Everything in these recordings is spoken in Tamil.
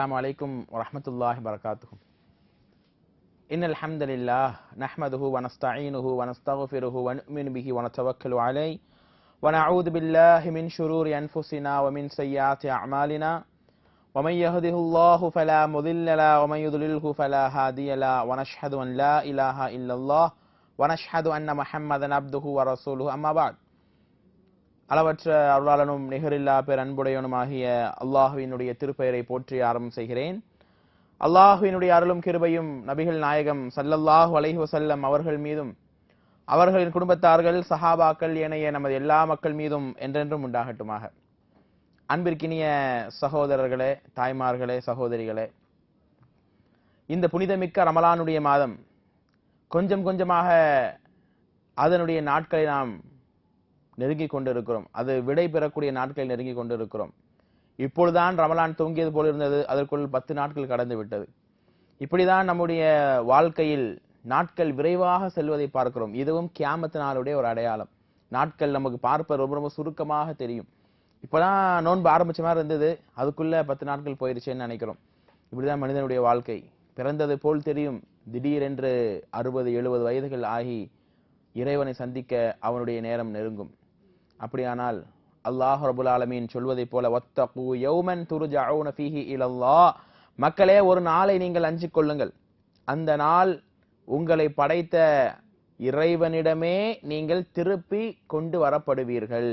السلام عليكم ورحمة الله وبركاته. إن الحمد لله نحمده ونستعينه ونستغفره ونؤمن به ونتوكل عليه ونعوذ بالله من شرور أنفسنا ومن سيئات أعمالنا. ومن يهده الله فلا مضل له ومن يضلله فلا هادي له. ونشهد أن لا إله إلا الله ونشهد أن محمدا عبده ورسوله. أما بعد அளவற்ற அருளாளனும் நிகரில்லா பேர் அன்புடையவனுமாகிய அல்லாஹுவினுடைய திருப்பெயரை போற்றி ஆரம்பம் செய்கிறேன். அல்லாஹுவினுடைய அருளும் கிருபையும் நபிகள் நாயகம் சல்லல்லாஹு அலைஹி வசல்லம் அவர்கள் மீதும் அவர்களின் குடும்பத்தார்கள் சஹாபாக்கள் ஏனைய நமது எல்லா மக்கள் மீதும் என்றென்றும் உண்டாகட்டுமாக. அன்பிற்கினிய சகோதரர்களே தாய்மார்களே சகோதரிகளே இந்த புனிதமிக்க ரமலானுடைய மாதம் கொஞ்சம் கொஞ்சமாக அதனுடைய நாட்களை நாம் நெருங்கி கொண்டிருக்கிறோம். அது விடை பெறக்கூடிய நாட்கள் நெருங்கி கொண்டிருக்கிறோம். இப்பொழுதுதான் ரமலான் தூங்கியது போல இருந்தது. அதற்குள் பத்து நாட்கள் கடந்து விட்டது. இப்படிதான் நம்முடைய வாழ்க்கையில் நாட்கள் விரைவாக செல்வதை பார்க்கிறோம். இதுவும் கியாமத்து நாளுடைய ஒரு அடையாளம். நாட்கள் நமக்கு பார்ப்ப ரொம்ப ரொம்ப சுருக்கமாக தெரியும். இப்பதான் நோன்பு ஆரம்பிச்ச மாதிரி இருந்தது. அதுக்குள்ள பத்து நாட்கள் போயிருச்சேன்னு நினைக்கிறோம். இப்படிதான் மனிதனுடைய வாழ்க்கை. பிறந்தது போல் தெரியும். திடீரென்று அறுபது எழுபது வயதுகள் ஆகி இறைவனை சந்திக்க அவனுடைய நேரம் நெருங்கும். அப்படியானால் அல்லாஹ் ரபுல் ஆலமீன் சொல்வதைப் போல வத்தகு யௌமன் துருஜவுன ஃபீஹி இலல்லா மக்களே ஒரு நாளை நீங்கள் அஞ்சு கொள்ளுங்கள். அந்த நாள் உங்களை படைத்த இறைவனிடமே நீங்கள் திருப்பி கொண்டு வரப்படுவீர்கள்.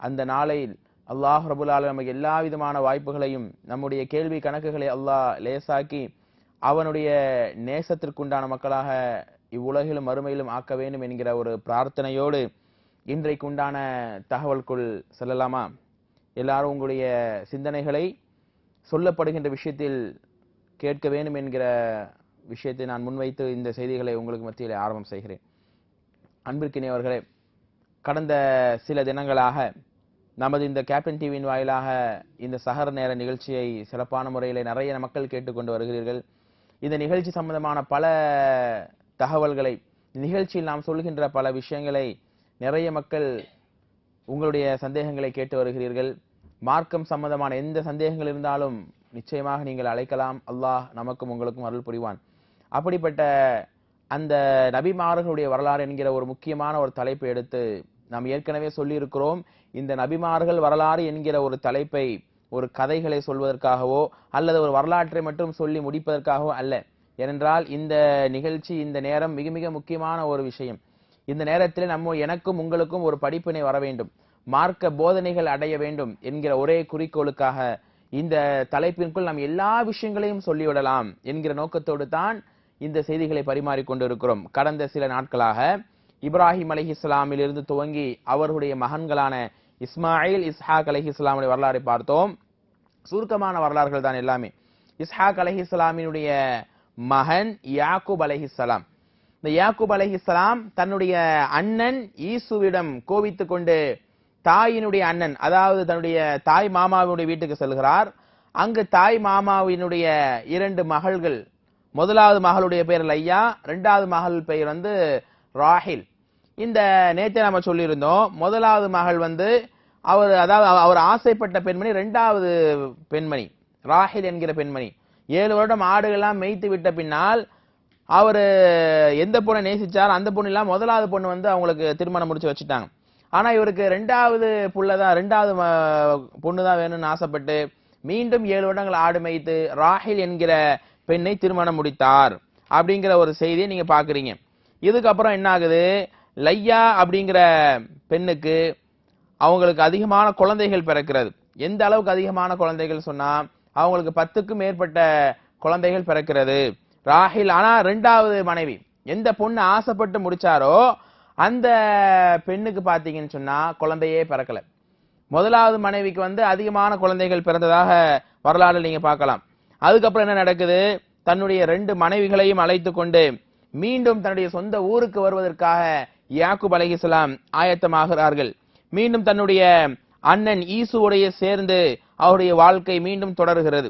அந்த நாளில் அல்லாஹ் ரபுல் ஆலம் நமக்கு எல்லா விதமான வாய்ப்புகளையும் நம்முடைய கேள்வி கணக்குகளை அல்லாஹ் லேசாக்கி அவனுடைய நேசத்திற்குண்டான மக்களாக இவ்வுலகிலும் மறுமையிலும் ஆக்க வேண்டும் என்கிற ஒரு பிரார்த்தனையோடு இன்றைக்கு உண்டான தகவல்குள் செல்லலாமா? எல்லாரும் உங்களுடைய சிந்தனைகளை சொல்லப்படுகின்ற விஷயத்தில் கேட்க வேண்டும் என்கிற விஷயத்தை நான் முன்வைத்து இந்த செய்திகளை உங்களுக்கு மத்தியில் ஆரம்பம் செய்கிறேன். அன்பிற்கினியவர்களே கடந்த சில தினங்களாக நமது இந்த கேப்டன் டிவியின் வாயிலாக இந்த சகர நேர நிகழ்ச்சியை சிறப்பான முறையில் நிறைய மக்கள் கேட்டுக்கொண்டு வருகிறீர்கள். இந்த நிகழ்ச்சி சம்பந்தமான பல தகவல்களை நிகழ்ச்சியில் நாம் சொல்கின்ற பல விஷயங்களை நிறைய மக்கள் உங்களுடைய சந்தேகங்களை கேட்டு வருகிறீர்கள். மார்க்கம் சம்பந்தமான எந்த சந்தேகங்கள் இருந்தாலும் நிச்சயமாக நீங்கள் அழைக்கலாம். அல்லாஹ் நமக்கும் உங்களுக்கும் அருள் புரிவான். அப்படிப்பட்ட அந்த நபிமார்களுடைய வரலாறு என்கிற ஒரு முக்கியமான ஒரு தலைப்பை எடுத்து நாம் ஏற்கனவே சொல்லியிருக்கிறோம். இந்த நபிமார்கள் வரலாறு என்கிற ஒரு தலைப்பை ஒரு கதைகளை சொல்வதற்காகவோ அல்லது ஒரு வரலாற்றை மட்டும் சொல்லி முடிப்பதற்காகவோ அல்ல. ஏனென்றால் இந்த நிகழ்ச்சி இந்த நேரம் மிக மிக முக்கியமான ஒரு விஷயம். இந்த நேரத்தில் நம்ம எனக்கும் உங்களுக்கும் ஒரு படிப்பினை வர வேண்டும். மார்க்க போதனைகள் அடைய வேண்டும் என்கிற ஒரே குறிக்கோளுக்காக இந்த தலைப்பிற்குள் நாம் எல்லா விஷயங்களையும் சொல்லிவிடலாம் என்கிற நோக்கத்தோடு தான் இந்த செய்திகளை பரிமாறிக்கொண்டு இருக்கிறோம் கடந்த சில நாட்களாக இப்ராஹிம் அலஹி இஸ்லாமில் இருந்து துவங்கி அவர்களுடைய மகன்களான இஸ்மாயில் இஸ்ஹாக் அலஹி இஸ்லாமுடைய வரலாறை பார்த்தோம். சுருக்கமான வரலாறுகள் தான் எல்லாமே. இஸ்ஹாக் அலஹி இஸ்லாமினுடைய மகன் யாக்கூப் அலஹிஸ்லாம் இந்த யாக்கூப் அலஹிஸ்லாம் தன்னுடைய அண்ணன் ஈசுவிடம் கோவித்து கொண்டு தாயினுடைய அண்ணன் அதாவது தன்னுடைய தாய் மாமாவினுடைய வீட்டுக்கு செல்கிறார். அங்கு தாய் மாமாவினுடைய இரண்டு மகள்கள் முதலாவது மகளுடைய பெயர் லையா ரெண்டாவது மகள் பெயர் வந்து ராஹில். இந்த நேற்று நம்ம சொல்லியிருந்தோம் முதலாவது மகள் வந்து அவர் அதாவது அவர் ஆசைப்பட்ட பெண்மணி ரெண்டாவது பெண்மணி ராஹில் என்கிற பெண்மணி. ஏழு வருடம் ஆடுகள்லாம் மேய்த்து விட்ட பின்னால் அவர் எந்த பொண்ணை நேசிச்சார் அந்த பொண்ணு எல்லாம் முதலாவது பொண்ணு வந்து அவங்களுக்கு திருமணம் முடிச்சு வச்சுட்டாங்க. ஆனால் இவருக்கு ரெண்டாவது புள்ளதான் ரெண்டாவது பொண்ணு தான் வேணும்னு ஆசைப்பட்டு மீண்டும் ஏழு வருடங்கள் ஆடு மேய்த்து ராஹில் என்கிற பெண்ணை திருமணம் முடித்தார் அப்படிங்கிற ஒரு செய்தியை நீங்கள் பார்க்குறீங்க இதுக்கப்புறம் என்ன ஆகுது லையா அப்படிங்கிற பெண்ணுக்கு அவங்களுக்கு அதிகமான குழந்தைகள் பிறக்கிறது. எந்த அளவுக்கு அதிகமான குழந்தைகள் சொன்னால் அவங்களுக்கு பத்துக்கும் மேற்பட்ட குழந்தைகள் பிறக்கிறது. ராஹில் ஆனால் ரெண்டாவது மனைவி. எந்த பொண்ணு ஆசைப்பட்டு முடிச்சாரோ அந்த பெண்ணுக்கு பார்த்தீங்கன்னு சொன்னால் குழந்தையே பிறக்கலை. முதலாவது மனைவிக்கு வந்து அதிகமான குழந்தைகள் பிறந்ததாக வரலாறு நீங்கள் பார்க்கலாம். அதுக்கப்புறம் என்ன நடக்குது? தன்னுடைய ரெண்டு மனைவிகளையும் அழைத்து கொண்டு மீண்டும் தன்னுடைய சொந்த ஊருக்கு வருவதற்காக யாக்குப் அலைஹிஸ்லாம் ஆயத்தமாகிறார்கள். மீண்டும் தன்னுடைய அண்ணன் ஈசுவுடைய சேர்ந்து அவருடைய வாழ்க்கை மீண்டும் தொடர்கிறது.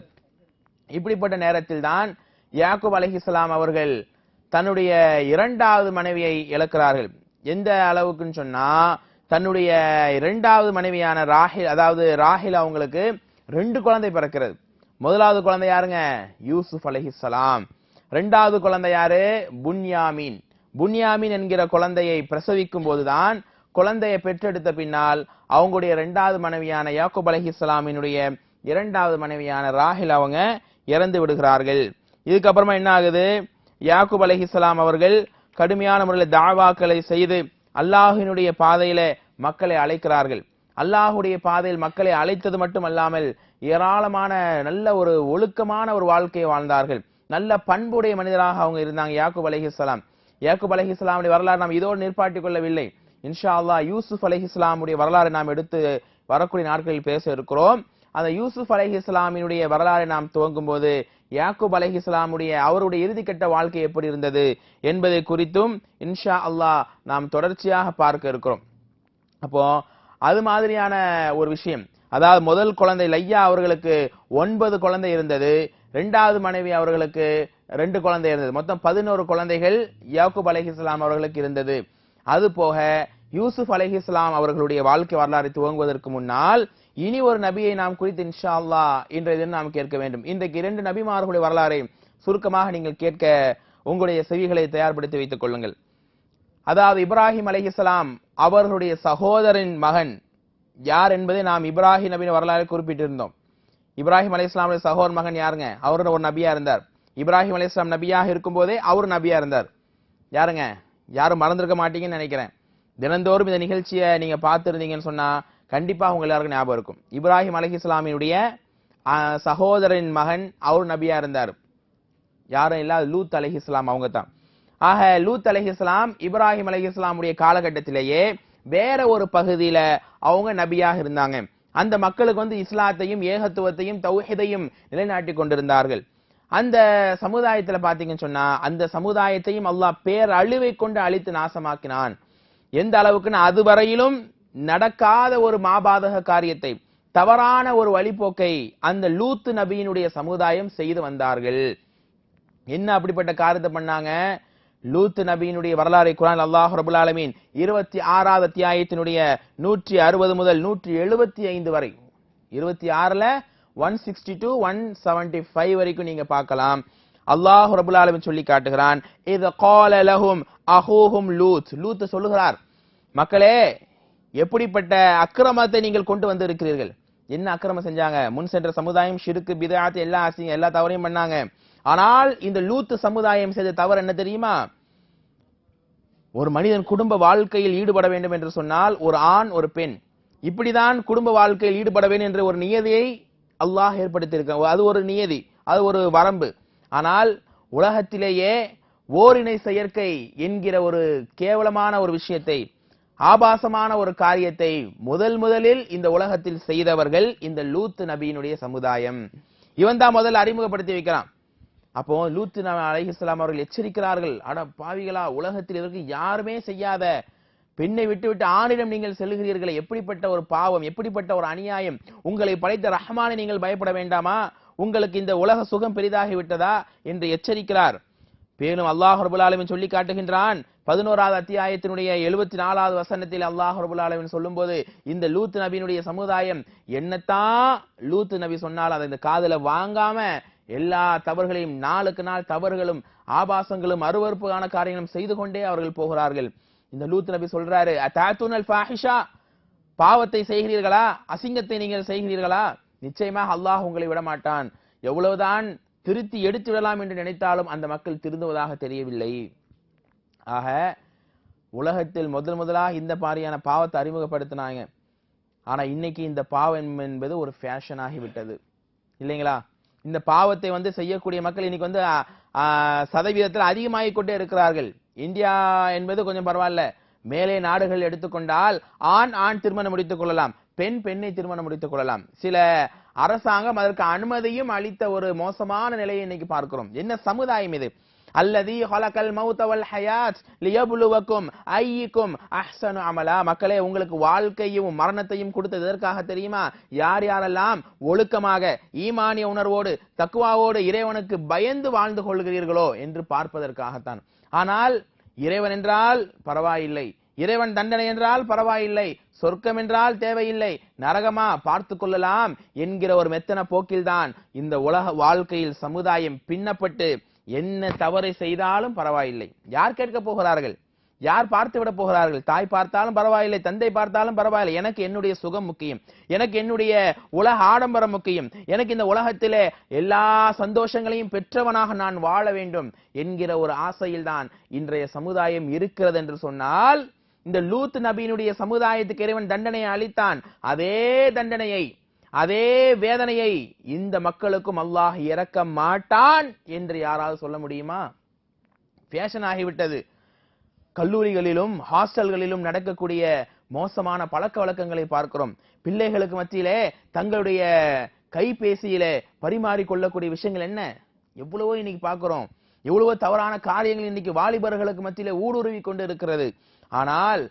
இப்படிப்பட்ட நேரத்தில் தான் யாக்குப் அலஹிஸ்லாம் அவர்கள் தன்னுடைய இரண்டாவது மனைவியை இழக்கிறார்கள். எந்த அளவுக்குன்னு சொன்னா தன்னுடைய இரண்டாவது மனைவியான ராஹில் அதாவது ராஹில் அவங்களுக்கு ரெண்டு குழந்தை பிறக்கிறது. முதலாவது குழந்தை யாருங்க? யூசுப் அலஹிஸ்லாம் ரெண்டாவது குழந்தை யாரு? புன்யாமீன். புன்யாமீன் என்கிற குழந்தையை பிரசவிக்கும் போதுதான் குழந்தையை பெற்றெடுத்த பின்னால் அவங்களுடைய இரண்டாவது மனைவியான யாக்குப் அலஹிஸ்லாமினுடைய இரண்டாவது மனைவியான ராஹில் அவங்க இறந்து விடுகிறார்கள். இதுக்கப்புறமா என்ன ஆகுது? யாக்குப் அலஹிஸ்லாம் அவர்கள் கடுமையான முறையில் தாவாக்களை செய்து அல்லாஹினுடைய பாதையில மக்களை அழைக்கிறார்கள். அல்லாஹுடைய பாதையில் மக்களை அழைத்தது மட்டுமல்லாமல் ஏராளமான நல்ல ஒரு ஒழுக்கமான ஒரு வாழ்க்கையை வாழ்ந்தார்கள். நல்ல பண்புடைய மனிதராக அவங்க இருந்தாங்க யாக்குப் அலஹிஸ்லாம் யாக்குப் அலஹிஸ்லாமுடைய வரலாறு நாம் இதோடு நிற்பாட்டிக் கொள்ளவில்லை. இன்ஷா அல்லாஹ் யூசுப் அலஹிஸ்லாமுடைய வரலாறு நாம் எடுத்து வரக்கூடிய நாட்களில் பேச இருக்கிறோம். அந்த யூசுப் அலைஹிஸ்ஸலாமினுடைய வரலாறை நாம் துவங்கும் போது யாக்குப் அலஹி இஸ்லாமுடைய அவருடைய இறுதிக்கட்ட வாழ்க்கை எப்படி இருந்தது என்பதை குறித்தும் இன்ஷா அல்லாஹ் நாம் தொடர்ச்சியாக பார்க்க இருக்கிறோம். அப்போ அது மாதிரியான ஒரு விஷயம். அதாவது முதல் குழந்தை லையா அவர்களுக்கு ஒன்பது குழந்தை இருந்தது. ரெண்டாவது மனைவி அவர்களுக்கு ரெண்டு குழந்தை இருந்தது. மொத்தம் பதினோரு குழந்தைகள் யாக்குப் அலஹி இஸ்லாம் அவர்களுக்கு இருந்தது. அது போக யூசுப் அலைஹிஸ்ஸலாம் அவர்களுடைய வாழ்க்கை வரலாறு துவங்குவதற்கு முன்னால் இனி ஒரு நபியை நாம் குறித்து இன்ஷா அல்லாஹ் இன்றைய தினம் நாம் கேட்க வேண்டும். இன்றைக்கு இரண்டு நபிமார்களுடைய வரலாறை சுருக்கமாக நீங்கள் கேட்க உங்களுடைய செவிகளை தயார்படுத்தி வைத்துக் கொள்ளுங்கள். அதாவது இப்ராஹிம் அலைஹிஸ்ஸலாம் அவர்களுடைய சகோதரின் மகன் யார் என்பதை நாம் இப்ராஹிம் நபியின் வரலாறு குறிப்பிட்டிருந்தோம். இப்ராஹிம் அலைஹிஸ்ஸலாமுடைய சகோதரன் மகன் யாருங்க? அவரு ஒரு நபியா இருந்தார். இப்ராஹிம் அலைஹிஸ்ஸலாம் நபியாக இருக்கும்போதே அவர் நபியா இருந்தார். யாருங்க? யாரும் மறந்துருக்க மாட்டீங்கன்னு நினைக்கிறேன். தினந்தோறும் இந்த நிகழ்ச்சியை நீங்க பார்த்துருந்தீங்கன்னு சொன்னா கண்டிப்பாக அவங்க எல்லாருக்கும் ஞாபகம் இருக்கும். இப்ராஹிம் அலஹி இஸ்லாமினுடைய சகோதரின் மகன் அவர் நபியா இருந்தார். யாரும் இல்ல லூத் அலஹி இஸ்லாம் அவங்க தான் ஆக லூத் அலைஹிஸ்ஸலாம் இப்ராஹிம் அலைஹிஸ்ஸலாமுடைய காலகட்டத்திலேயே வேற ஒரு பகுதியில அவங்க நபியாக இருந்தாங்க. அந்த மக்களுக்கு வந்து இஸ்லாத்தையும் ஏகத்துவத்தையும் தௌஹிதையும் நிலைநாட்டி கொண்டிருந்தார்கள். அந்த சமுதாயத்தில் பார்த்தீங்கன்னு சொன்னா அந்த சமுதாயத்தையும் அல்லாஹ் பேர் அழிவை கொண்டு அழித்து நாசமாக்கினான். எந்த அளவுக்குன்னு அதுவரையிலும் நடக்காத ஒரு மாபாதக காரியத்தை தவறான ஒரு வழிபோக்கை அந்த லூத்து நபியினுடைய சமுதாயம் செய்து வந்தார்கள். என்ன அப்படிப்பட்ட காரியத்தை பண்ணாங்க? லூத் நபியினுடைய வரலாறை குரான் அல்லாஹ் ரபுல் ஆலமீன் இருபத்தி ஆறாவது அத்தியாயத்தினுடைய நூற்றி அறுபது முதல் நூற்றி எழுபத்தி ஐந்து வரை இருபத்தி ஆறுல one sixty two one seventy five வரைக்கும் நீங்க பார்க்கலாம். அல்லாஹ் ரபுல் ஆலமின் சொல்லி காட்டுகிறான் இது கால லஹும் அஹூஹும் லூத். லூத் சொல்லுகிறார் மக்களே எப்படிப்பட்ட அக்கிரமத்தை நீங்கள் கொண்டு வந்து இருக்கிறீர்கள் என்ன அக்கிரமம் செஞ்சாங்க? முன் சென்ற சமுதாயம் ஷிருக்கு பிதாத்து எல்லா அசிங்க எல்லா தவறையும் பண்ணாங்க. ஆனால் இந்த லூத்து சமுதாயம் செய்த தவறு என்ன தெரியுமா? ஒரு மனிதன் குடும்ப வாழ்க்கையில் ஈடுபட வேண்டும் என்று சொன்னால் ஒரு ஆண் ஒரு பெண். இப்படிதான் குடும்ப வாழ்க்கையில் ஈடுபட வேண்டும் என்ற ஒரு நியதியை அல்லாஹ் ஏற்படுத்தியிருக்க அது ஒரு நியதி அது ஒரு வரம்பு. ஆனால் உலகத்திலேயே ஓரினை செயற்கை என்கிற ஒரு கேவலமான ஒரு விஷயத்தை ஆபாசமான ஒரு காரியத்தை முதல் முதலில் இந்த உலகத்தில் செய்தவர்கள் இந்த லூத்து நபியினுடைய சமுதாயம். இவன் தான் முதல்ல அறிமுகப்படுத்தி வைக்கிறான். அப்போ லூத்து நபி அலைஹிஸ்ஸலாம் அவர்கள் எச்சரிக்கிறார்கள். அட பாவிகளா உலகத்தில் இதற்கு யாருமே செய்யாத பெண்ணை விட்டுவிட்டு ஆணிடம் நீங்கள் செல்கிறீர்களே எப்படிப்பட்ட ஒரு பாவம் எப்படிப்பட்ட ஒரு அநியாயம்? உங்களை படைத்த ரஹ்மானை நீங்கள் பயப்பட வேண்டாமா? உங்களுக்கு இந்த உலக சுகம் பெரிதாகி விட்டதா? என்று எச்சரிக்கிறார். மேலும் அல்லாஹ் ரபுல் ஆலமின் சொல்லி காட்டுகின்றான் பதினோராவது அத்தியாயத்தினுடைய எழுபத்தி நாலாவது வசனத்தில் அல்லாஹ் ரபுல் ஆலமின் சொல்லும்போது இந்த லூத் நபியினுடைய சமுதாயம் என்னத்தான் லூத் நபி சொன்னால் அதை இந்த காதல வாங்காம எல்லா தவறுகளையும் நாளுக்கு நாள் தவறுகளும் ஆபாசங்களும் அருவருப்பான காரியங்களும் செய்து கொண்டே அவர்கள் போகிறார்கள். இந்த லூத் நபி சொல்றாரு அத்தாத்துனல் ஃபாஹிஷா பாவத்தை செய்கிறீர்களா? அசிங்கத்தை நீங்கள் செய்கிறீர்களா? நிச்சயமாக அல்லாஹ் உங்களை விடமாட்டான். எவ்வளவுதான் திருத்தி எடுத்து விடலாம் என்று நினைத்தாலும் அந்த மக்கள் திருந்துவதாக தெரியவில்லை. ஆக உலகத்தில் முதல் முதலாக இந்த மாதிரியான பாவத்தை அறிமுகப்படுத்தினாங்க. ஆனால் இன்னைக்கு இந்த பாவம் என்பது ஒரு ஃபேஷன் ஆகிவிட்டது. இல்லைங்களா? இந்த பாவத்தை வந்து செய்யக்கூடிய மக்கள் இன்னைக்கு வந்து சதவீதத்தில் அதிகமாகிக் கொண்டே இருக்கிறார்கள். இந்தியா என்பது கொஞ்சம் பரவாயில்ல. மேலே நாடுகள் எடுத்துக்கொண்டால் ஆண் ஆண் திருமணம் முடித்துக் கொள்ளலாம். பெண் பெண்ணை திருமணம் முடித்துக் கொள்ளலாம். சில அரசாங்கம் அதற்கு அனுமதியும் அளித்த ஒரு மோசமான நிலையை இன்னைக்கு பார்க்கிறோம். என்ன சமுதாயம் இது? அல்லதி ஹலகல் மௌத்தவல் ஹயாத் லியபுலுவக்கும் ஐயிக்கும் அஹ்சனு அமலா. மக்களே உங்களுக்கு வாழ்க்கையும் மரணத்தையும் கொடுத்தது எதற்காக தெரியுமா? யார் யாரெல்லாம் ஒழுக்கமாக ஈமானிய உணர்வோடு தக்குவாவோடு இறைவனுக்கு பயந்து வாழ்ந்து கொள்கிறீர்களோ என்று பார்ப்பதற்காகத்தான். ஆனால் இறைவன் என்றால் பரவாயில்லை. இறைவன் தண்டனை என்றால் பரவாயில்லை. சொர்க்கம் என்றால் தேவையில்லை. நரகமா? பார்த்து கொள்ளலாம் என்கிற ஒரு மெத்தன போக்கில்தான் இந்த உலக வாழ்க்கையில் சமுதாயம் பின்னப்பட்டு என்ன தவறை செய்தாலும் பரவாயில்லை. யார் கேட்க போகிறார்கள்? யார் பார்த்து விட போகிறார்கள்? தாய் பார்த்தாலும் பரவாயில்லை தந்தை பார்த்தாலும் பரவாயில்லை. எனக்கு என்னுடைய சுகம் முக்கியம். எனக்கு என்னுடைய உலக ஆடம்பரம் முக்கியம். எனக்கு இந்த உலகத்திலே எல்லா சந்தோஷங்களையும் பெற்றவனாக நான் வாழ வேண்டும் என்கிற ஒரு ஆசையில்தான் இன்றைய சமுதாயம் இருக்கிறது என்று சொன்னால் இந்த லூத் நபியினுடைய சமுதாயத்துக்கு இறைவன் தண்டனையை அளித்தான். அதே தண்டனையை அதே வேதனையை இந்த மக்களுக்கும் அல்லாஹ் இறக்க மாட்டான் என்று யாராவது சொல்ல முடியுமா? ஃபேஷன் ஆகிவிட்டது. கல்லூரிகளிலும் ஹாஸ்டல்களிலும் நடக்கக்கூடிய மோசமான பழக்க வழக்கங்களை பார்க்கிறோம். பிள்ளைகளுக்கு மத்தியிலே தங்களுடைய கைபேசியில பரிமாறிக்கொள்ளக்கூடிய விஷயங்கள் என்ன? எவ்வளவோ இன்னைக்கு பார்க்கிறோம். எவ்வளவோ தவறான காரியங்கள் இன்னைக்கு வாலிபர்களுக்கு மத்தியிலே ஊடுருவி கொண்டு இருக்கிறது ஆனால்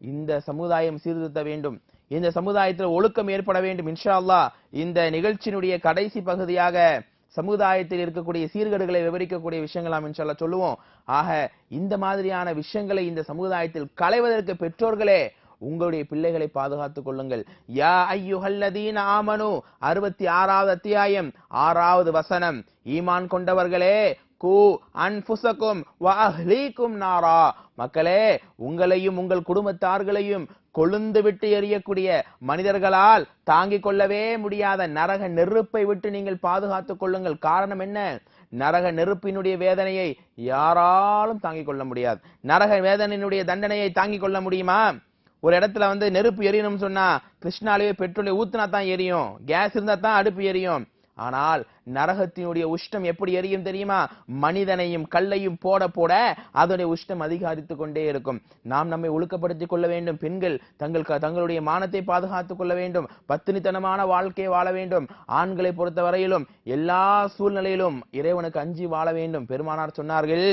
இந்த சமுதாயம் சீர்திருத்த வேண்டும். இந்த சமுதாயத்தில் ஒழுக்கம் ஏற்பட வேண்டும் இன்ஷா அல்லா இந்த நிகழ்ச்சியினுடைய கடைசி பகுதியாக சமுதாயத்தில் இருக்கக்கூடிய சீர்கேடுகளை விவரிக்கக்கூடிய விஷயங்கள் நாம் இன்ஷா சொல்லுவோம். ஆக இந்த மாதிரியான விஷயங்களை இந்த சமுதாயத்தில் களைவதற்கு பெற்றோர்களே உங்களுடைய பிள்ளைகளை பாதுகாத்துக் கொள்ளுங்கள். யா ஐயுஹல்லதீன் ஆமனு அறுபத்தி ஆறாவது அத்தியாயம் ஆறாவது வசனம். ஈமான் கொண்டவர்களே கு அன்புசக்கும் வஅஹ்லீக்கும் நாரா. மக்களே உங்களையும் உங்கள் குடும்பத்தார்களையும் கொழுந்து விட்டு எரியக்கூடிய மனிதர்களால் தாங்கிக் கொள்ளவே முடியாத நரக நெருப்பை விட்டு நீங்கள் பாதுகாத்துக் கொள்ளுங்கள். காரணம் என்ன? நரக நெருப்பினுடைய வேதனையை யாராலும் தாங்கிக் கொள்ள முடியாது. நரக வேதனையினுடைய தண்டனையை தாங்கிக் கொள்ள முடியுமா? ஒரு இடத்துல வந்து நெருப்பு எரியணும்னு சொன்னா கிருஷ்ணாலேயே பெட்ரோலை ஊத்துனா தான் எரியும். கேஸ் இருந்தா தான் அடுப்பு எரியும். ஆனால் நரகத்தினுடைய உஷ்ணம் எப்படி எரியும் தெரியுமா? மனிதனையும் கல்லையும் போட போட அதனுடைய உஷ்ணம் அதிகரித்து கொண்டே இருக்கும். நாம் நம்மை ஒழுக்கப்படுத்திக் கொள்ள வேண்டும். பெண்கள் தங்கள் தங்களுடைய மானத்தை பாதுகாத்துக் கொள்ள வேண்டும். பத்தினித்தனமான வாழ்க்கையை வாழ வேண்டும். ஆண்களை பொறுத்த வரையிலும் எல்லா சூழ்நிலையிலும் இறைவனுக்கு அஞ்சி வாழ வேண்டும். பெருமானார் சொன்னார்கள்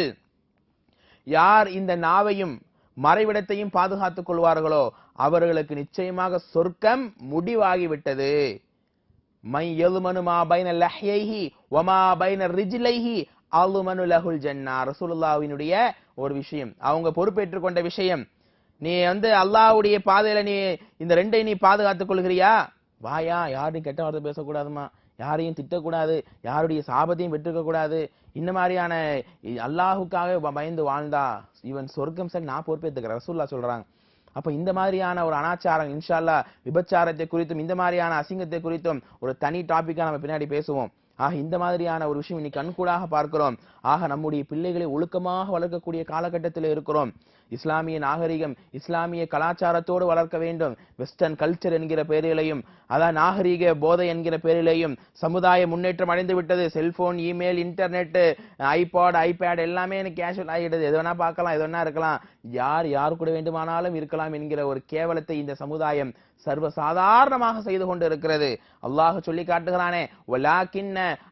யார் இந்த நாவையும் மறைவிடத்தையும் பாதுகாத்துக் கொள்வார்களோ அவர்களுக்கு நிச்சயமாக சொர்க்கம் முடிவாகிவிட்டது. மை எலுமனு மா பைன லஹ்யைஹி வமா பைன ரிஜிலைஹி அலுமனு லஹுல் ஜன்னா ரசூலுல்லாவினுடைய ஒரு விஷயம் அவங்க பொறுப்பேற்றுக் கொண்ட விஷயம் நீ வந்து அல்லாவுடைய பாதையில நீ இந்த ரெண்டை நீ பாதுகாத்துக் கொள்கிறியா வாயா யாரையும் கெட்ட வார்த்தை பேசக்கூடாதுமா யாரையும் திட்டக்கூடாது யாருடைய சாபத்தையும் பெற்றுக்க கூடாது இந்த மாதிரியான இ- அல்லாஹுக்காக பயந்து வாழ்ந்தா இவன் சொர்க்கம் சரி நான் பொறுப்பேற்றுக்கிறேன் ரசூல்லா சொல்றாங்க அப்ப இந்த மாதிரியான ஒரு அனாச்சாரம் இன்ஷால்லா விபச்சாரத்தை குறித்தும் இந்த மாதிரியான அசிங்கத்தை குறித்தும் ஒரு தனி டாபிக்கா நம்ம பின்னாடி பேசுவோம். ஆக இந்த மாதிரியான ஒரு விஷயம் இன்னைக்கு கண்கூடாக பார்க்கிறோம். ஆக நம்முடைய பிள்ளைகளை ஒழுக்கமாக வளர்க்கக்கூடிய காலகட்டத்தில் இருக்கிறோம். இஸ்லாமிய நாகரிகம் இஸ்லாமிய கலாச்சாரத்தோடு வளர்க்க வேண்டும். வெஸ்டர்ன் கல்ச்சர் என்கிற பெயரிலையும் அதான் நாகரிக போதை என்கிற பெயரிலையும் சமுதாய முன்னேற்றம் அடைந்து விட்டது. Cellphone email internet iPod iPad எல்லாமே எனக்கு கேஷுவல் ஆகிடுது. எது வேணா பார்க்கலாம் எது வேணா இருக்கலாம். யார் யார் கூட வேண்டுமானாலும் இருக்கலாம் என்கிற ஒரு கேவலத்தை இந்த சமுதாயம் சர்வ சாதாரணமாக செய்து கொண்டு இருக்கிறது அல்லாஹ் சொல்லி காட்டுகிறானே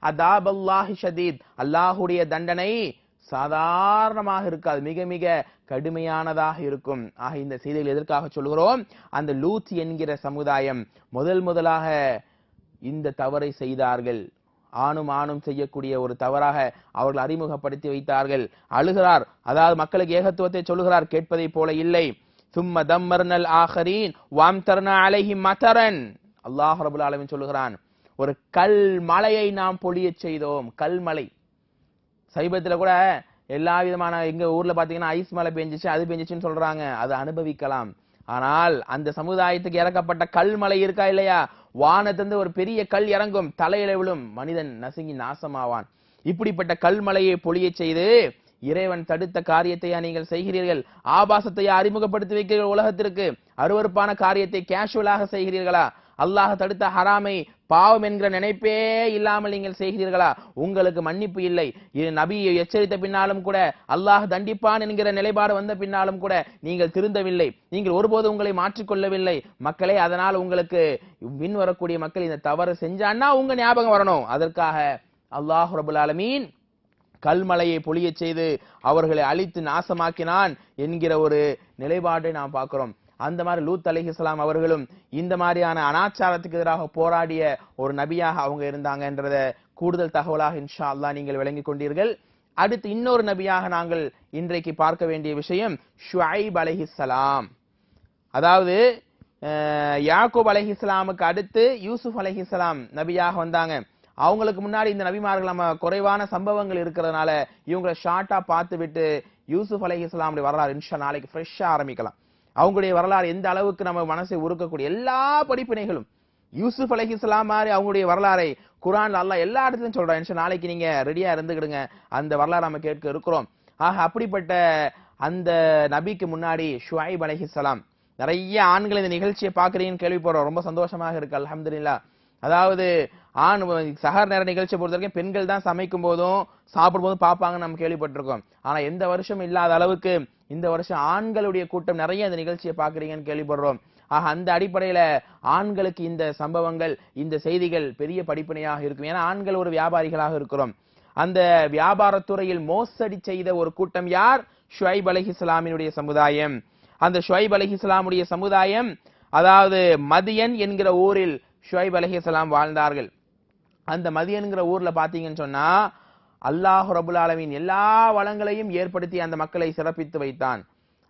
அதாபல்லாஹி ஷதீத். அல்லாஹுடைய தண்டனை சாதாரணமாக இருக்காது. மிக மிக கடுமையானதாக இருக்கும். ஆக இந்த செய்திகள் எதற்காக சொல்கிறோம்? அந்த லூத் என்கிற சமுதாயம் முதல் முதலாக இந்த தவறை செய்தார்கள். ஆணும் ஆணும் செய்யக்கூடிய ஒரு தவறாக அவர்கள் அறிமுகப்படுத்தி வைத்தார்கள். அழுகிறார். அதாவது மக்களுக்கு ஏகத்துவத்தை சொல்லுகிறார். கேட்பதை போல இல்லை. சும்ம தம்மர்னல் ஆஹரீன் வாம் தர்னா அலைஹி மதரன். அல்லாஹ் ரபுல் ஆலமின் சொல்லுகிறான். ஒரு கல் மலையை நாம் பொழியச் செய்தோம். கல்மலை சைபத்தில் கூட எல்லா விதமான எங்கள் ஊரில் பார்த்தீங்கன்னா ஐஸ் மழை பெஞ்சிச்சு அது பெஞ்சிச்சுன்னு சொல்கிறாங்க அதை அனுபவிக்கலாம். ஆனால் அந்த சமுதாயத்துக்கு இறக்கப்பட்ட கல்மலை இருக்கா இல்லையா? வானத்திலிருந்து ஒரு பெரிய கல் இறங்கும். தலையில விழும். மனிதன் நசுங்கி நாசமாவான். இப்படிப்பட்ட கல்மலையை பொழியச் செய்து இறைவன் தடுத்த காரியத்தையா நீங்கள் செய்கிறீர்கள்? ஆபாசத்தையா அறிமுகப்படுத்தி வைக்கிறீர்கள் உலகத்திற்கு? அருவருப்பான காரியத்தை கேஷுவலாக செய்கிறீர்களா? அல்லாஹ் தடுத்த ஹராமை பாவம் என்கிற நினைப்பே இல்லாமல் நீங்கள் செய்கிறீர்களா? உங்களுக்கு மன்னிப்பு இல்லை. இது நபியை எச்சரித்த பின்னாலும் கூட அல்லாஹ் தண்டிப்பான் என்கிற நிலைப்பாடு வந்த பின்னாலும் கூட நீங்கள் திருந்தவில்லை. நீங்கள் ஒருபோது உங்களை மாற்றிக்கொள்ளவில்லை. மக்களே அதனால் உங்களுக்கு மின் வரக்கூடிய மக்கள் இந்த தவறு செஞ்சான்னா உங்க ஞாபகம் வரணும். அதற்காக அல்லாஹ் ரபுல் ஆலமீன் கல்மலையை பொழியச் செய்து அவர்களை அழித்து நாசமாக்கினான் என்கிற ஒரு நிலைப்பாட்டை நாம் பார்க்கிறோம். அந்த மாதிரி லூத் அலைஹிஸ்ஸலாம் அவர்களும் இந்த மாதிரியான அனாச்சாரத்துக்கு எதிராக போராடிய ஒரு நபியாக அவங்க இருந்தாங்கன்றத கூடுதல் தகவலாக இன்ஷா அல்லா நீங்கள் விளங்கிக் கொண்டீர்கள். அடுத்து இன்னொரு நபியாக நாங்கள் இன்றைக்கு பார்க்க வேண்டிய விஷயம் ஷுஐப் அலஹிஸ்லாம் அதாவது அஹ், யாக்கூப் அலைஹிஸ்ஸலாமுக்கு அடுத்து யூசுப் அலைஹிஸ்ஸலாம் நபியாக வந்தாங்க. அவங்களுக்கு முன்னாடி இந்த நபிமார்கள் நம்ம குறைவான சம்பவங்கள் இருக்கிறதுனால இவங்களை ஷார்ட்டாக பார்த்து விட்டு யூசுப் அலைஹிஸ்ஸலாமுடைய வரலாறு இன்ஷா நாளைக்கு ஃப்ரெஷ்ஷாக ஆரம்பிக்கலாம். அவங்களுடைய வரலாறு எந்த அளவுக்கு நம்ம மனசை உருக்கக்கூடிய எல்லா படிப்பினைகளும். யூசுப் இஸ்லாம் மாதிரி அவங்களுடைய வரலாறை குரான் அல்லா எல்லா இடத்துலையும் சொல்கிறேன் நாளைக்கு நீங்கள் ரெடியாக இருந்துக்கிடுங்க. அந்த வரலாறு நம்ம கேட்க இருக்கிறோம். ஆக அப்படிப்பட்ட அந்த நபிக்கு முன்னாடி ஷுவைப் அலஹி இஸ்லாம். நிறைய ஆண்கள் இந்த நிகழ்ச்சியை பார்க்குறீங்கன்னு கேள்விப்படுறோம். ரொம்ப சந்தோஷமாக இருக்கு அலமதுல்லா அதாவது ஆண் சகர் நேர நிகழ்ச்சியை பொறுத்த வரைக்கும் பெண்கள் தான் சமைக்கும் போதும் சாப்பிடும் போதும் பார்ப்பாங்கன்னு நம்ம கேள்விப்பட்டிருக்கோம். ஆனா எந்த வருஷம் இல்லாத அளவுக்கு இந்த வருஷம் ஆண்களுடைய கூட்டம் நிறைய இந்த நிகழ்ச்சியை பாக்குறீங்கன்னு கேள்விப்படுறோம். ஆக அந்த அடிப்படையில ஆண்களுக்கு இந்த சம்பவங்கள் இந்த செய்திகள் பெரிய படிப்பினையாக இருக்கும். ஏன்னா ஆண்கள் ஒரு வியாபாரிகளாக இருக்கிறோம். அந்த வியாபாரத்துறையில் மோசடி செய்த ஒரு கூட்டம் யார்? ஷுவைப் அலைஹிஸ்ஸலாமினுடைய சமுதாயம். அந்த ஷுவைப் அலைஹிஸ்ஸலாமுடைய சமுதாயம் அதாவது மதியன் என்கிற ஊரில் ஷுவைப் அலைஹிஸ்ஸலாம் வாழ்ந்தார்கள். அந்த மதியனுங்கிற ஊரில் பார்த்தீங்கன்னு சொன்னால் அல்லாஹ் ரபுல் அளவின் எல்லா வளங்களையும் ஏற்படுத்தி அந்த மக்களை சிறப்பித்து வைத்தான்.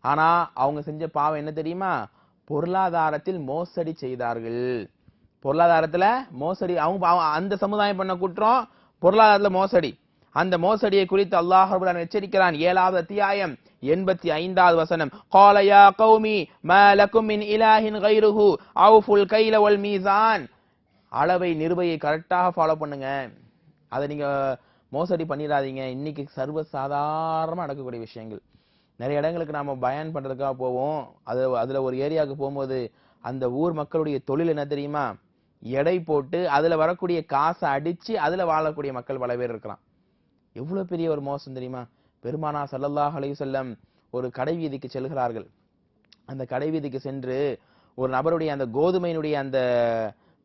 ஆனால் அவங்க செஞ்ச பாவம் என்ன தெரியுமா? பொருளாதாரத்தில் மோசடி செய்தார்கள். பொருளாதாரத்தில் மோசடி அவங்க அந்த சமுதாயம் பண்ண குற்றம் பொருளாதாரத்தில் மோசடி. அந்த மோசடியை குறித்து அல்லாஹ் ரபுல்லான் எச்சரிக்கிறான். ஏழாவது அத்தியாயம் எண்பத்தி ஐந்தாவது வசனம். காலயா கௌமி மலக்கும் மின் இலாஹின் கைருஹு அவுஃபுல் கைல ஒல் மீசான். அளவை நிறுவையை கரெக்டாக ஃபாலோ பண்ணுங்க. அதை நீங்க மோசடி பண்ணிடாதீங்க. இன்னைக்கு சர்வ சாதாரணமாக நடக்கக்கூடிய விஷயங்கள். நிறைய இடங்களுக்கு நாம பயன் பண்றதுக்காக போவோம். அது அதுல ஒரு ஏரியாவுக்கு போகும்போது அந்த ஊர் மக்களுடைய தொழில் என்ன தெரியுமா? எடை போட்டு அதுல வரக்கூடிய காசை அடிச்சு அதுல வாழக்கூடிய மக்கள் பல பேர் இருக்கிறான். எவ்வளவு பெரிய ஒரு மோசம் தெரியுமா? பெருமானா சல்லல்லாஹ் அலைஹி ஒரு கடை வீதிக்கு செல்கிறார்கள். அந்த கடை வீதிக்கு சென்று ஒரு நபருடைய அந்த கோதுமையினுடைய அந்த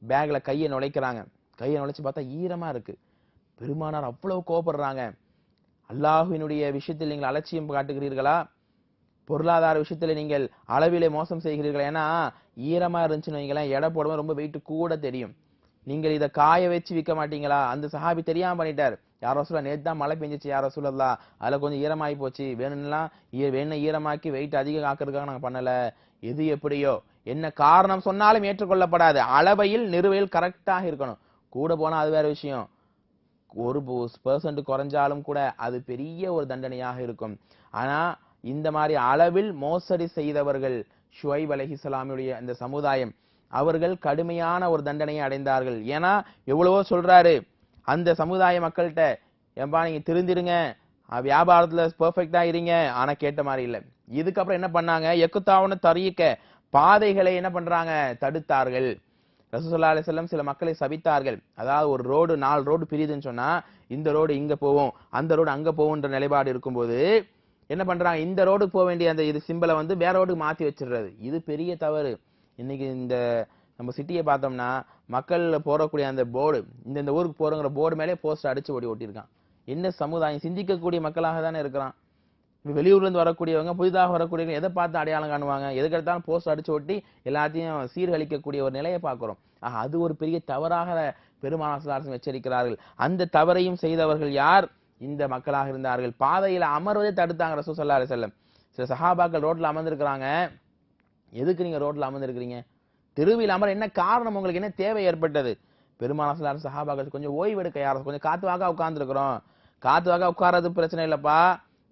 பேக்கில் கையை நுழைக்கிறாங்க. கையை நுழைச்சி பார்த்தா ஈரமாக இருக்குது பெருமானார் அவ்வளோ கோபப்படுறாங்க அல்லாஹுவினுடைய விஷயத்தில் நீங்கள் அலட்சியம் காட்டுகிறீர்களா? பொருளாதார விஷயத்தில் நீங்கள் அளவிலே மோசம் செய்கிறீர்களா? ஏன்னா ஈரமாக இருந்துச்சுன்னு வைங்களேன் எடை போடும்போது ரொம்ப வெயிட் கூட தெரியும். நீங்கள் இதை காய வச்சு விற்க மாட்டீங்களா? அந்த சஹாபி தெரியாமல் பண்ணிட்டார். யாரோ சொல்ல நேற்று தான் மழை பெஞ்சிச்சு யாரோ சொல்லலா அதில் கொஞ்சம் ஈரமாகி போச்சு. வேணும்லாம் ஈ- வேணும் ஈரமாக்கி வெயிட் அதிகம் ஆக்குறதுக்காக நாங்கள் பண்ணலை. எது எப்படியோ என்ன காரணம் சொன்னாலும் ஏற்றுக்கொள்ளப்படாது. அளவையில் நிறுவையில் கரெக்டாக இருக்கணும். கூட போனால் அது வேற விஷயம். ஒரு பெர்சன்ட் குறைஞ்சாலும் கூட அது பெரிய ஒரு தண்டனையாக இருக்கும். ஆனால் இந்த மாதிரி அளவில் மோசடி செய்தவர்கள் ஷுவைப் அலைஹிஸ்ஸலாமுடைய இந்த சமுதாயம் அவர்கள் கடுமையான ஒரு தண்டனையை அடைந்தார்கள். ஏன்னா எவ்வளவோ சொல்றாரு. அந்த சமுதாய மக்கள்கிட்ட ஏன்பா நீங்க திருந்திருங்க வியாபாரத்தில் வியாபாரத்துல பெர்ஃபெக்டா இருங்க. ஆனா கேட்ட மாதிரி இல்லை. இதுக்கப்புறம் என்ன பண்ணாங்க? எக்குத்தாவன தறியிக்க பாதைகளை என்ன பண்றாங்க? தடுத்தார்கள். ரசூசல்லா அலைஹி சில மக்களை சபித்தார்கள். அதாவது ஒரு ரோடு நாலு ரோடு பிரியுதுன்னு சொன்னா இந்த ரோடு இங்க போவோம் அந்த ரோடு அங்க போவோம்ன்ற நிலைப்பாடு இருக்கும்போது என்ன பண்றாங்க? இந்த ரோடுக்கு போக வேண்டிய அந்த இது சிம்பிளை வந்து வேற ரோடுக்கு மாத்தி வச்சிடுறது. இது பெரிய தவறு. இன்னைக்கு இந்த நம்ம சிட்டியை பார்த்தோம்னா மக்கள் போறக்கூடிய அந்த போர்டு இந்த இந்த ஊருக்கு போறோங்கிற போர்டு மேலே போஸ்டர் அடிச்சு ஓடி ஓட்டியிருக்கான் என்ன சமுதாயம்? சிந்திக்கக்கூடிய மக்களாக தானே இருக்கிறான். வெளியூர்லேருந்து வரக்கூடியவங்க புதிதாக வரக்கூடியவங்க எதை பார்த்து அடையாளம் காணுவாங்க? எதுக்கெடுத்தாலும் போஸ்ட் அடிச்சு ஒட்டி எல்லாத்தையும் சீர்கழிக்கக்கூடிய ஒரு நிலையை பார்க்குறோம். ஆக அது ஒரு பெரிய தவறாக பெருமானாசலாசம் எச்சரிக்கிறார்கள். அந்த தவறையும் செய்தவர்கள் யார்? இந்த மக்களாக இருந்தார்கள். பாதையில் அமர்வதை தடுத்தாங்க ரசூல் ஸல்லல்லாஹு அலைஹி சில சஹாபாக்கள் ரோட்டில் அமர்ந்திருக்கிறாங்க. எதுக்கு நீங்கள் ரோட்டில் அமர்ந்திருக்கிறீங்க? தெருவில் அமர் என்ன காரணம்? உங்களுக்கு என்ன தேவை ஏற்பட்டது? பெருமானாசலார் சஹாபாக்கள் கொஞ்சம் ஓய்வெடுக்க யார் யாரும் கொஞ்சம் காத்து வாக்கா உட்கார்ந்துருக்கிறோம். காத்து உட்கார்றது பிரச்சனை இல்லைப்பா.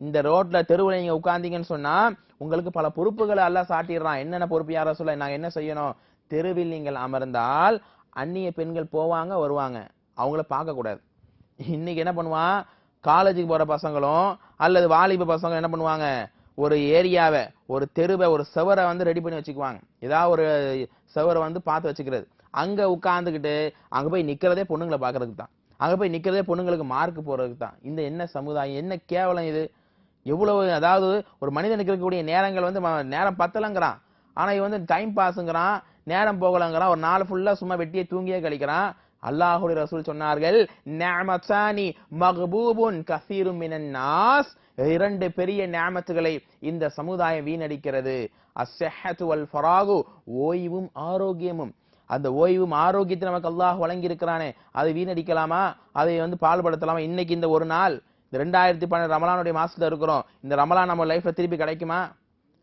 இந்த ரோட்ல தெருவில் நீங்க உட்கார்ந்தீங்கன்னு சொன்னா உங்களுக்கு பல பொறுப்புகளை எல்லாம் சாட்டிடுறான். என்னென்ன பொறுப்பு யாரோ சொல்ல நாங்க என்ன செய்யணும்? தெருவில் நீங்கள் அமர்ந்தால் அந்நிய பெண்கள் போவாங்க வருவாங்க. அவங்கள பார்க்க கூடாது இன்னைக்கு என்ன பண்ணுவான்? காலேஜுக்கு போற பசங்களும் அல்லது வாலிப பசங்களும் என்ன பண்ணுவாங்க? ஒரு ஏரியாவை ஒரு தெருவை ஒரு செவரை வந்து ரெடி பண்ணி வச்சுக்குவாங்க. ஏதாவது ஒரு செவரை வந்து பார்த்து வச்சுக்கிறது. அங்கே உட்காந்துக்கிட்டு அங்கே போய் நிற்கிறதே பொண்ணுங்களை பார்க்கறதுக்கு தான் அங்கே போய் நிற்கிறதே பொண்ணுங்களுக்கு மார்க் போடுறதுக்கு தான் இந்த என்ன சமுதாயம்? என்ன கேவலம் இது? எவ்வளவு அதாவது ஒரு மனிதனுக்கு இருக்கக்கூடிய நேரங்கள் வந்து நேரம் பத்தலங்கிறான். ஆனால் இவன் வந்து டைம் பாஸுங்கிறான் நேரம் போகலங்கிறான் ஒரு நாள் ஃபுல்லாக சும்மா வெட்டியே தூங்கியே கழிக்கிறான். அல்லாஹுடைய ரசூல் சொன்னார்கள் நிஅமத்தானி மஹபூபுன் கசீரும் நாஸ். இரண்டு பெரிய நியமத்துகளை இந்த சமுதாயம் வீணடிக்கிறது. அஸ்ஸஹத்து வல் ஃபராகு ஓய்வும் ஆரோக்கியமும். அந்த ஓய்வும் ஆரோக்கியத்தை நமக்கு அல்லாஹ் வழங்கி இருக்கிறானே அதை வீணடிக்கலாமா? அதை வந்து பால்படுத்தலாமா இன்னைக்கு இந்த ஒரு நாள். இந்த ரெண்டாயிரத்தி பன்னெண்டு ரமலானுடைய மாசத்துல இருக்கிறோம். இந்த ரமலான் நம்ம லைஃப்ல திருப்பி கிடைக்குமா?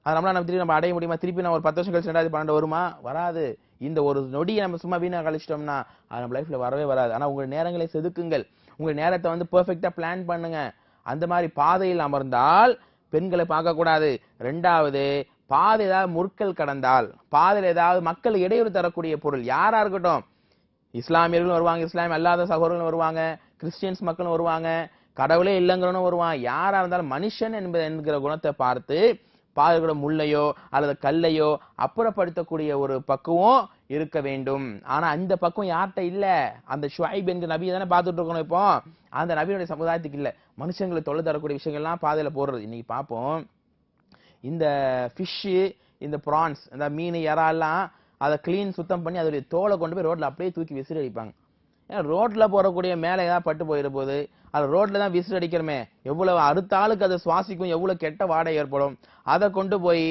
அது ரமலான் நம்ம திருப்பி நம்ம அடைய முடியுமா? திருப்பி நம்ம ஒரு பத்து வருஷம் கழிச்சு ரெண்டாயிரத்தி பன்னெண்டு வருமா? வராது. இந்த ஒரு நொடியை நம்ம சும்மா வீணாக கழிச்சிட்டோம்னா அது நம்ம லைஃப்ல வரவே வராது. ஆனா உங்க நேரங்களை செதுக்குங்கள். உங்க நேரத்தை வந்து பெர்ஃபெக்ட்டா பிளான் பண்ணுங்க. அந்த மாதிரி பாதையில் அமர்ந்தால் பெண்களை பார்க்கக்கூடாது ரெண்டாவது பாதை ஏதாவது முற்கள் கடந்தால் பாதையில் ஏதாவது மக்கள் இடையூறு தரக்கூடிய பொருள் யாரா இருக்கட்டும்? இஸ்லாமியர்களும் வருவாங்க இஸ்லாமிய அல்லாத சகோதரர்களும் வருவாங்க கிறிஸ்டியன்ஸ் மக்களும் வருவாங்க. கடவுளே இல்லைங்கிறவனும் வருவான். யாரா இருந்தாலும் மனுஷன் என்பது என்கிற குணத்தை பார்த்து பாதைகளோட முள்ளையோ அல்லது கல்லையோ அப்புறப்படுத்தக்கூடிய ஒரு பக்குவம் இருக்க வேண்டும். ஆனா அந்த பக்குவம் யார்கிட்ட இல்ல? அந்த ஷுவைப் என்கிற நபியை தானே பார்த்துட்டு இருக்கணும் இப்போ. அந்த நபியுடைய சமுதாயத்துக்கு இல்ல. மனுஷங்களை தொல்லை தரக்கூடிய விஷயங்கள்லாம் பாதையில போடுறது. இன்னைக்கு பார்ப்போம் இந்த ஃபிஷ்ஷு இந்த ப்ரான்ஸ் இந்த மீன் இறாலாம் அதை க்ளீன் சுத்தம் பண்ணி அதோடைய தோலை கொண்டு போய் ரோட்ல அப்படியே தூக்கி விசிறி அடிப்பாங்க. ஏன்னா ரோட்டில் போகக்கூடிய மேலே ஏதாவது பட்டு போயிட போகுது அது ரோட்டில் தான் விசிறி அடிக்கிறோமே எவ்வளோ அடுத்த ஆளுக்கு சுவாசிக்கும் எவ்வளோ கெட்ட வாடகை ஏற்படும். அதை கொண்டு போய்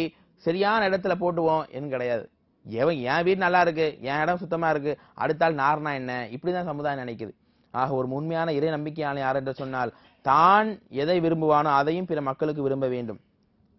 சரியான இடத்துல போட்டுவோம் என்று கிடையாது. எவன் என் வீடு நல்லா இருக்கு என் இடம் சுத்தமாக இருக்கு அடுத்தால் நார்னா என்ன? இப்படிதான் சமுதாயம் நினைக்குது. ஆக ஒரு உண்மையான இறை நம்பிக்கையான யார் என்று சொன்னால் தான் எதை விரும்புவானோ அதையும் பிற மக்களுக்கு விரும்ப வேண்டும்.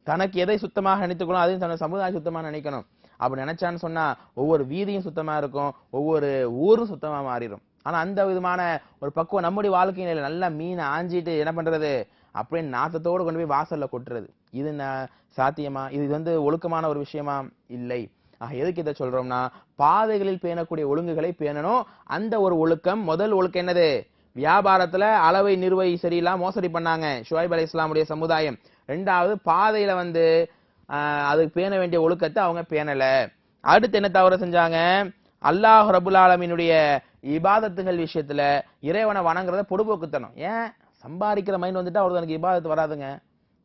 தனக்கு எதை சுத்தமாக நினைத்துக்கணும் அதையும் தன் சமுதாயம் சுத்தமாக நினைக்கணும். அப்படி நினைச்சான்னு சொன்னா ஒவ்வொரு வீதியும் சுத்தமா இருக்கும் ஒவ்வொரு ஊரும் சுத்தமா மாறிடும். ஆனால் அந்த விதமான ஒரு பக்குவம் நம்முடைய வாழ்க்கையில நல்லா மீனை ஆஞ்சிட்டு என்ன பண்ணுறது அப்படின்னு நாத்தத்தோடு கொண்டு போய் வாசலில் கொட்டுறது. இது ந- சாத்தியமா? இது வந்து ஒழுக்கமான ஒரு விஷயமா? இல்லை. ஆக எதுக்கு இதை சொல்றோம்னா பாதைகளில் பேணக்கூடிய ஒழுங்குகளை பேணணும். அந்த ஒரு ஒழுக்கம் முதல் ஒழுக்கம் என்னது? வியாபாரத்துல அளவை நிறுவை சரியில்லாம் மோசடி பண்ணாங்க. ஷுவைப் அலி இஸ்லாமுடைய சமுதாயம். ரெண்டாவது பாதையில வந்து அதுக்கு பேண வேண்டிய ஒழுக்கத்தை அவங்க பேணல. அடுத்து என்ன தவறு செஞ்சாங்க? அல்லாஹ் ரபுல் ஆலமீனுடைய இபாதத்துகள் விஷயத்துல இறைவனை வணங்குறத பொடுபோக்குத்தனம். ஏன்? சம்பாதிக்கிற மைண்ட் வந்துட்டா எனக்கு இபாதத்து வராதுங்க.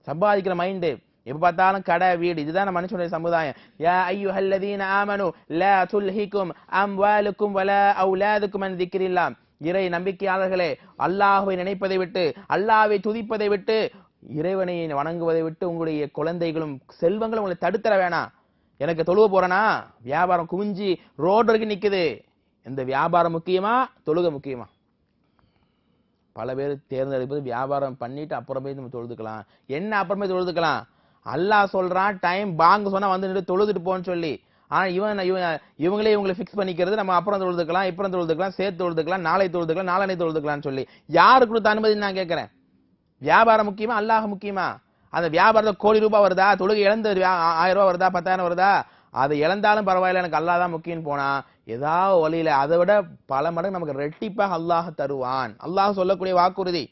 சம்பாதிக்கிற மைண்டு எப்ப பார்த்தாலும் கடை வீடு இதுதான் நம்ம மனுஷனுடைய சமுதாயம். யா ஐயுஹல்லதீன ஆமனு லா துல்ஹிக்கும் அம்வாலுக்கும் வல அவுலாதுக்கும் அன் திக்ரில்லாம் இறை நம்பிக்கையாளர்களே அல்லாஹுவை நினைப்பதை விட்டு அல்லாஹை துதிப்பதை விட்டு இறைவனை வணங்குவதை விட்டு உங்களுடைய குழந்தைகளும் செல்வங்களும் உங்களை தடுத்தர வேணாம். எனக்கு தொழுவ போறேனா? வியாபாரம் குவிஞ்சி ரோடு வரைக்கும் இந்த வியாபாரம் முக்கியமா? தொழுகை முக்கியமா? பல பேர் தேர்ந்தெடுப்பது வியாபாரம் பண்ணிட்டு அப்புறமே நம்ம தொழுதுக்கலாம். என்ன அப்புறமே தொழுதுக்கலாம்? அல்லாஹ் சொல்றான் டைம் பாங்க சொன்னா வந்து நின்று தொழுதுட்டு போன்னு சொல்லி. ஆனா இவன் இவன் இவங்களே இவங்களை ஃபிக்ஸ் பண்ணிக்கிறது நம்ம அப்புறம் தொழுதுக்கலாம் இப்புறம் தொழுதுக்கலாம் சேர்த்து தொழுதுக்கலாம் நாளை தொழுதுக்கலாம் நாளனை தொழுதுக்கலாம்னு சொல்லி. யாரு கொடுத்த அனுமதி நான் கேட்கிறேன்? வியாபாரம் முக்கியமா? அல்லாஹ் முக்கியமா? அந்த வியாபாரத்தில் கோடி ரூபாய் வருதா? தொழுகை இழந்து ஆயிரம் ரூபாய் வருதா? பத்தாயிரம் வருதா? அது இழந்தாலும் பரவாயில்ல எனக்கு அல்லாஹ் தான் முக்கியம்னு போனா ஏதாவது வழியில அதை விட பல மடங்கு நமக்கு ரெட்டிப்பாக அல்லாஹ் தருவான். அல்லாஹ் சொல்லக்கூடிய வாக்குறுதி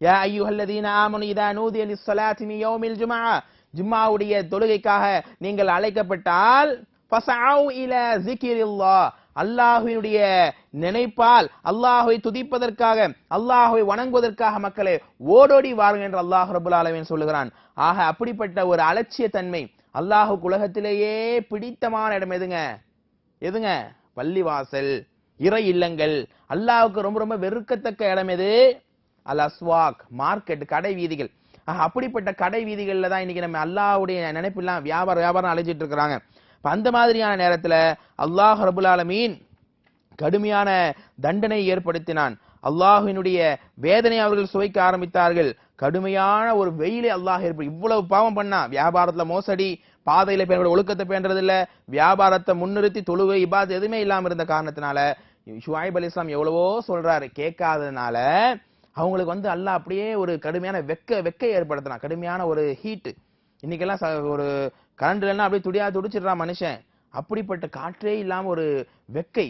யா ஐயுஹல்லதீன ஆமனு இதா நூதிய லிஸ்ஸலாத்தி மின் யௌமில் ஜுமா ஜும்மாவுடைய தொழுகைக்காக நீங்கள் அழைக்கப்பட்டால் ஃபஸஅவு இல ஸிக்ரில்லாஹ் அல்லாஹுவினுடைய நினைப்பால் அல்லாஹுவை துதிப்பதற்காக அல்லாஹுவை வணங்குவதற்காக மக்களை ஓடோடி வாருங்கள் என்று அல்லாஹ் ரபுல் ஆலமின் சொல்லுகிறான். ஆக அப்படிப்பட்ட ஒரு அலட்சிய தன்மை அல்லாஹுக்கு உலகத்திலேயே பிடித்தமான இடம் எதுங்க? எதுங்க? பள்ளிவாசல் இறை இல்லங்கள். அல்லாஹுக்கு ரொம்ப ரொம்ப வெறுக்கத்தக்க இடம் எது? அல் அஸ்வாக் மார்க்கெட் கடை வீதிகள். அப்படிப்பட்ட கடை வீதிகளில் தான் இன்னைக்கு நம்ம அல்லாஹ்வுடைய நினைப்பெல்லாம் வியாபாரம் வியாபாரம் அழைச்சிட்டு இருக்கிறாங்க. இப்போ அந்த மாதிரியான நேரத்தில் அல்லாஹ் ரபுல் ஆலமீன் கடுமையான தண்டனை ஏற்படுத்தினான். அல்லாஹினுடைய வேதனை அவர்கள் சுவைக்க ஆரம்பித்தார்கள். கடுமையான ஒரு வெயிலை அல்லாஹ் ஏற்படும் இவ்வளவு பாவம் பண்ணா வியாபாரத்துல மோசடி பாதையில பேரோட ஒழுக்கத்தை பேண்டது இல்ல வியாபாரத்தை முன்னிறுத்தி தொழுகை இபாத் எதுவுமே இல்லாம இருந்த காரணத்தினால ஷுவைப் அலி இஸ்லாம் எவ்வளவோ சொல்றாரு கேட்காததுனால அவங்களுக்கு வந்து அல்லாஹ் அப்படியே ஒரு கடுமையான வெக்க வெக்கை ஏற்படுத்தினா கடுமையான ஒரு ஹீட்டு இன்னைக்கெல்லாம் ச- ஒரு கரண்ட் இல்லைன்னா அப்படியே துடியா துடிச்சிடுறான் மனுஷன். அப்படிப்பட்ட காற்றே இல்லாம ஒரு வெக்கை.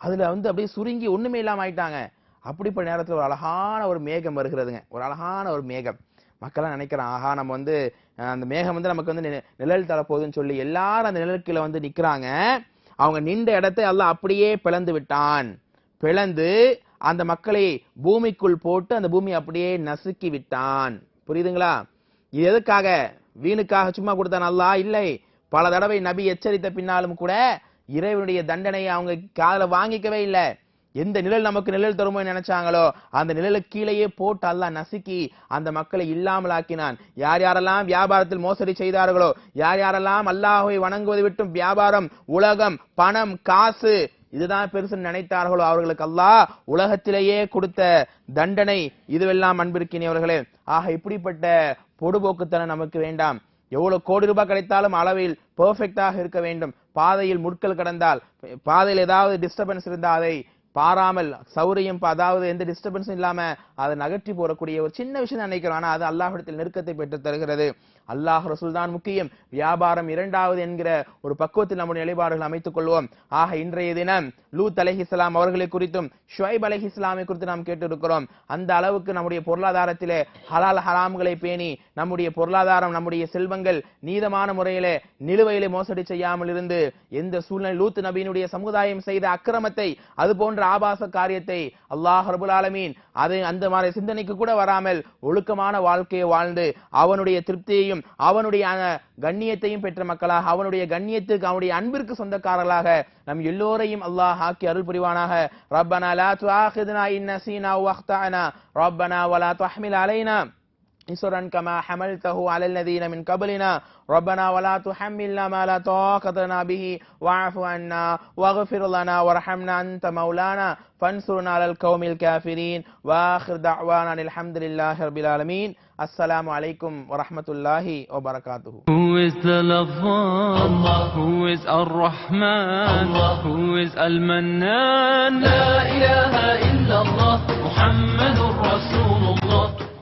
அதுல வந்து அப்படியே சுருங்கி ஒண்ணுமே இல்லாம ஆயிட்டாங்க. அப்படிப்பட்ட நேரத்தில் ஒரு அழகான ஒரு மேகம் வருகிறதுங்க. ஒரு அழகான ஒரு மேகம். மக்கள்லாம் நினைக்கிறான் ஆஹா நம்ம வந்து அந்த மேகம் வந்து நமக்கு வந்து நி- நிழல் தரப்போகுதுன்னு சொல்லி எல்லாரும் அந்த நிழற்கில வந்து நிற்கிறாங்க அவங்க நின்ற இடத்தை எல்லாம் அப்படியே பிளந்து விட்டான். பிளந்து அந்த மக்களை பூமிக்குள் போட்டு அந்த பூமி அப்படியே நசுக்கி விட்டான். புரியுதுங்களா? இது எதுக்காக? வீணுக்காக சும்மா கொடுத்தான்? நல்லா இல்லை. பல தடவை நபி எச்சரித்த பின்னாலும் கூட இறைவனுடைய தண்டனையை அவங்க காதல வாங்கிக்கவே இல்லை. எந்த நிழல் நமக்கு நிழல் தருமோ நினைச்சாங்களோ அந்த நிழலுக்கு கீழேயே போட்டு அல்லாஹ் நசுக்கி அந்த மக்களை இல்லாமலாக்கினான். யார் யாரெல்லாம் வியாபாரத்தில் மோசடி செய்தார்களோ யார் யாரெல்லாம் அல்லாஹை வணங்குவதை விட்டும் வியாபாரம் உலகம் பணம் காசு இதுதான் பெருசு நினைத்தார்களோ அவர்களுக்கு அல்லாஹ் உலகத்திலேயே கொடுத்த தண்டனை இதுவெல்லாம் அன்பிருக்கினவர்களே ஆக இப்படிப்பட்ட பொடுபோக்குத்தனம் நமக்கு வேண்டாம். எவ்வளவு கோடி ரூபாய் கிடைத்தாலும் அளவில் பெர்ஃபெக்டாக இருக்க வேண்டும். பாதையில் முட்கள் கடந்தால் பாதையில் ஏதாவது டிஸ்டர்பன்ஸ் இருந்தால் அதை பாராமல் சௌரியம் அதாவது எந்த டிஸ்டர்பன்ஸும் இல்லாம அதை நகற்றி போடக்கூடிய ஒரு சின்ன விஷயம் நினைக்கிறோம். ஆனா அது அல்லாஹிடத்தில் நெருக்கத்தை பெற்று தருகிறது அல்லாஹ் ரசூல் தான் முக்கியம். வியாபாரம் இரண்டாவது என்கிற ஒரு பக்குவத்தில் நம்முடைய நிலைப்பாடுகள் அமைத்துக் கொள்வோம். ஆக இன்றைய தினம் லூத் அலைஹிஸ்ஸலாம் அவர்களை குறித்தும் ஷுவைப் அலைஹிஸ்ஸலாமை குறித்து நாம் கேட்டிருக்கிறோம். அந்த அளவுக்கு நம்முடைய பொருளாதாரத்திலே ஹலால் ஹராம்களை பேணி நம்முடைய பொருளாதாரம் நம்முடைய செல்வங்கள் நீதமான முறையிலே நிலுவையிலே மோசடி செய்யாமல் இருந்து எந்த சூழ்நிலை லூத் நபியினுடைய சமுதாயம் செய்த அக்கிரமத்தை அது போன்ற ஆபாச காரியத்தை அல்லாஹ் ரபுல் ஆலமீன் அது அந்த மாதிரி சிந்தனைக்கு கூட வராமல் ஒழுக்கமான வாழ்க்கையை வாழ்ந்து அவனுடைய திருப்தியையும் அவனுடைய கண்ணியத்தையும் பெற்ற மக்களாக அவனுடைய கண்ணியத்துக்கு அவனுடைய அன்பிற்கு சொந்தக்காரர்களாக நம் எல்லோரையும் அல்லாஹ் ஆக்கி அருள் புரிவானாக ரப்பனா லா துஆஹிதுனா இன் நசீனா வக்தானா ரப்பனா வலா தஹ்மில் அலைனா إسرا كما حملته على الذين من قبلنا. ربنا ولا تحملنا ما لا طاقة لنا به. واعف عنا واغفر لنا وارحمنا أنت مولانا. فانصرنا على القوم الكافرين. وآخر دعوانا الحمد لله رب العالمين. السلام عليكم ورحمة الله وبركاته. Who is the. Who is Who is لا إله إلا الله محمد رسول الله